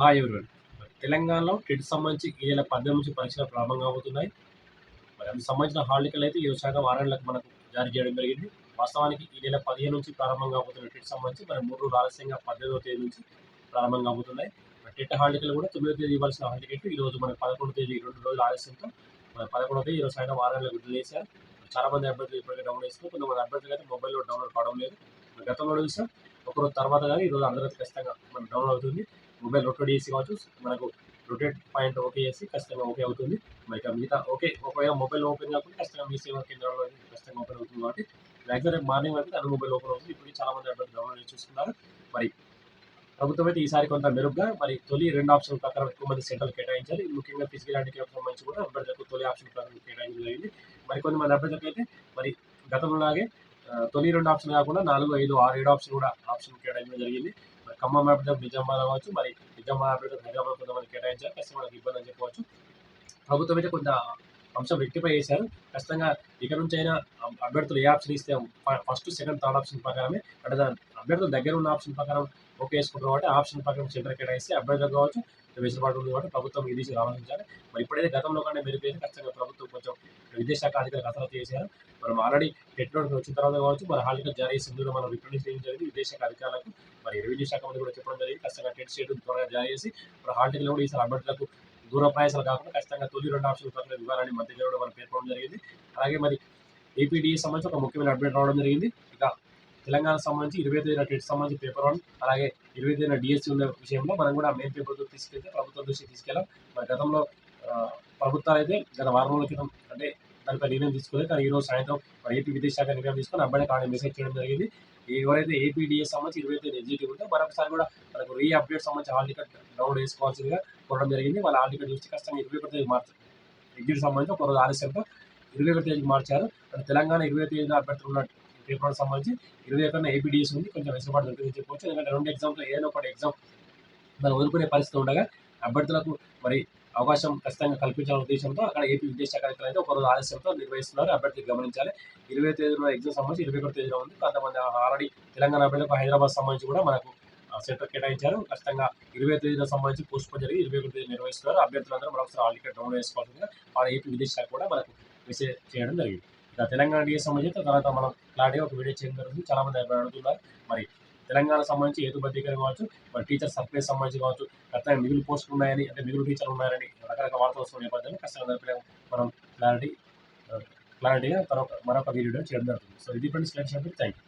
Hi everyone తెలంగాణలో TET సంబంధించి ఈ నెల పద్దెనిమిది నుంచి పరీక్షలు ప్రారంభం కాబోతున్నాయి. మరి అందుకు సంబంధించిన హాలికలు అయితే ఈ శాఖ వారాలకు మనకు జారీ చేయడం జరిగింది. వాస్తవానికి ఈ నెల పదిహేను నుంచి ప్రారంభం కాబోతున్న టెట్ సంబంధించి మరి మూడు రోజులు ఆలస్యంగా పద్దెనిమిదవ తేదీ నుంచి ప్రారంభం కాబోతున్నాయి. మరి టెట్ హాలికలు కూడా తొమ్మిదో తేదీ ఇవ్వాల్సిన హాలికెట్ ఈరోజు ఈ మనకి పదకొండు తేదీ రెండు రోజులు ఆలస్యంతో మరి పదకొండవ తేదీ ఈరోజు సాయంత్రం వారాలకు విడుదల చేశారు. చాలా మంది అభ్యర్థులు ఇప్పటికే డౌన్లోడ్ చేస్తున్నారు కొంతమంది అభ్యర్థులు అయితే మొబైల్లో డౌన్లోడ్ కావడం లేదు. గతంలో చూసాం. ఒకరోజు తర్వాత కానీ ఈరోజు అందరికీ ఖచ్చితంగా మనకు డౌన్లోడ్ అవుతుంది. మొబైల్ రొటేట్ చేసి కావచ్చు. మనకు రొటేట్ పాయింట్ ఓకే చేసి ఖచ్చితంగా ఓకే అవుతుంది. మరి మిగతా ఓకే ఒకవేళ మొబైల్ ఓపెన్ కాకుండా ఖచ్చితంగా మీ సేవా కేంద్రంలో ఖచ్చితంగా ఓపెన్ అవుతుంది కాబట్టి మ్యాక్సిమం రేపు మార్నింగ్ వరకు అన్ని మొబైల్ ఓపెన్ అవుతుంది. ఇప్పుడు చాలా మంది అభ్యర్థులు డౌన్లోడ్ చేసి చూస్తున్నారు. మరి ప్రభుత్వం అయితే ఈసారి కొంత మెరుగ్గా మరి తొలి రెండు ఆప్షన్ ప్రకారం ఎక్కువ మంది సెంటర్లు కేటాయించాలి. ముఖ్యంగా ఫిజికల్ హ్యాండిక్యాప్ సంబంధించి కూడా అభ్యర్థులకు తొలి ఆప్షన్ ప్రకారం కేటాయించడం జరిగింది. మరి కొంతమంది మంది అభ్యర్థులకు అయితే మరి గతంలాగే తొలి రెండు ఆప్షన్ కాకుండా నాలుగు ఐదు ఆరు ఏడు ఆప్షన్ కూడా ఆప్షన్ కేటాయించడం జరిగింది. మరి ఖమ్మం అభ్యర్థులకు నిజామాబాద్ అవ్వచ్చు మరి నిజామాబాద్ అభ్యర్థులకు హైదరాబాద్ కొంతమంది కేటాయించారు. ఖచ్చితంగా మనకి ఇబ్బంది అని చెప్పవచ్చు. ప్రభుత్వం అయితే కొంత అంశం రెక్టిఫై చేశారు. ఖచ్చితంగా ఇక నుంచి అయినా అభ్యర్థులు ఏ ఆప్షన్ ఇస్తే ఫస్ట్ సెకండ్ థర్డ్ ఆప్షన్ ప్రకారమే అంటే దాని అభ్యర్థుల దగ్గర ఉన్న ఆప్షన్ ప్రకారం ఓకే వేసుకుంటారు కాబట్టి ఆప్షన్ ప్రకారం సెంటర్ కేటాయిస్తే అభ్యర్థులు కావచ్చు వెసులుబాటు ఉంది కాబట్టి ప్రభుత్వం ఈ దిశగా ఆలోచించాలి. మరి ఇప్పుడైతే గతంలో కంటే మెరుగైతే ఖచ్చితంగా ప్రభుత్వం కొంచెం విదేశాఖ అధికారులు కసరత్తు చేశారు. మనం ఆల్రెడీ టెట్ వచ్చిన తర్వాత కావచ్చు మరి హాల్ జారీ సింధులో మనం రిప్రజెంట్ చేయడం జరిగింది విద్యాశాఖ అధికారులకు మరి రెవెన్యూ శాఖ మంత్రి కూడా చెప్పడం జరిగింది. ఖచ్చితంగా టెట్ షెడ్యూల్ త్వరగా జారీ చేసి మరి హాల్ కూడా ఈసారి అభ్యర్థులకు దూర ప్రయాసాలు కాకుండా ఖచ్చితంగా తొలి రెండు ఆప్షన్ ప్రకారం ఇవ్వాలని మంత్రి గారు కూడా మనం పేర్కొనడం జరిగింది. అలాగే మరి ఏపీడీ సంబంధించి ఒక ముఖ్యమైన అప్డేట్ రావడం జరిగింది. ఇక తెలంగాణ సంబంధించి ఇరవై తేదీన టెట్ సంబంధించి పేపర్ వన్ అలాగే ఇరవై తేదీన డిఎస్సీ ఉన్న విషయంలో మనం కూడా మెయిన్ పేపర్ తీసుకెళ్తే ప్రభుత్వం దృష్టికి తీసుకెళ్ళాం మరి గతంలో ప్రభుత్వాలు అయితే గత వారం రోజుల క్రితం అంటే దానిపై నిర్ణయం తీసుకోలేదు. కానీ ఈరోజు సాయంత్రం మరి ఏపీ విదేశాఖ నిర్ణయం తీసుకొని అబ్బాయి కానీ మెసేజ్ చేయడం జరిగింది. ఎవరైతే ఏపీడిఎస్ సంబంధించి ఇరవై తేదీ ఎగ్జిక్యూటివ్ ఉంటే మరొకసారి కూడా మనకు రీ అప్డేట్ సంబంధించి హాల్ టికెట్ డౌన్లోడ్ చేసుకోవాల్సిందిగా కోరడం జరిగింది. వాళ్ళ హాల్ టికెట్ చూస్తే ఖచ్చితంగా ఇరవై ఒకటి తేదీ మార్చారు ఎగ్జిట్ సంబంధించి ఒక రోజు ఆలస్యంతో ఇరవై ఒకటి తేదీకి మార్చారు. తెలంగాణ ఇరవై తేదీన అభ్యర్థులు ఉన్న పేపర్ సంబంధించి ఇరవై ఒకటిన ఏపీడిఎస్ ఉంది కొంచెం వెసులుబాటు దొరికిందని చెప్పవచ్చు ఎందుకంటే రెండు ఎగ్జామ్స్లో ఏదైనా ఒకటి ఎగ్జామ్ దాన్ని వదులుకునే పరిస్థితి ఉండగా అభ్యర్థులకు మరి అవకాశం ఖచ్చితంగా కల్పించాలనే ఉద్దేశంతో అక్కడ ఏపీ విద్యాశాఖ అధికారులు అయితే ఒకరోజు ఆలస్యంతో నిర్వహిస్తున్నారు. అభ్యర్థులు గమనించాలి. ఇరవై తేదీలో ఎగ్జామ్ సంబంధించి ఇరవై ఒకటి తేదీలో ఉంది. కొంతమంది ఆల్రెడీ తెలంగాణ అభ్యర్థులకు హైదరాబాద్ సంబంధించి కూడా మనకు సెంటర్ కేటాయించారు. ఖచ్చితంగా ఇరవై తేదీన సంబంధించి పోస్ట్ పోన్ జరిగి ఇరవై ఒకటి తేదీ నిర్వహిస్తున్నారు. అభ్యర్థులందరూ మరొకసారి ఆల్ టికెట్ డౌన్లోడ్ చేసుకోవాల్సిందిగా వాళ్ళ ఏపీ విదేశాఖ కూడా మనకు మెసేజ్ చేయడం జరిగింది. తెలంగాణ డిఎస్ సంబంధించి తర్వాత మనం క్లారిటీగా ఒక వీడియో చేయడం జరుగుతుంది. చాలా మంది అడుగుతున్నారు. మరి తెలంగాణ సంబంధించి ఏదో బద్దీకరణ కావచ్చు మరి టీచర్ సర్ప్రైజ్ సంబంధించి కావచ్చు ఖచ్చితంగా మిగులు పోస్టులు ఉన్నాయని అంటే మిగులు టీచర్లు ఉన్నారని రకరకాల వార్తలు వస్తున్న నేపథ్యంలో ఖచ్చితంగా మనం క్లారిటీ క్లారిటీగా తర్వాత మరొక వీడియో చేయడం జరుగుతుంది. సో ఇది ఫ్రెండ్స్ థ్యాంక్ యూ.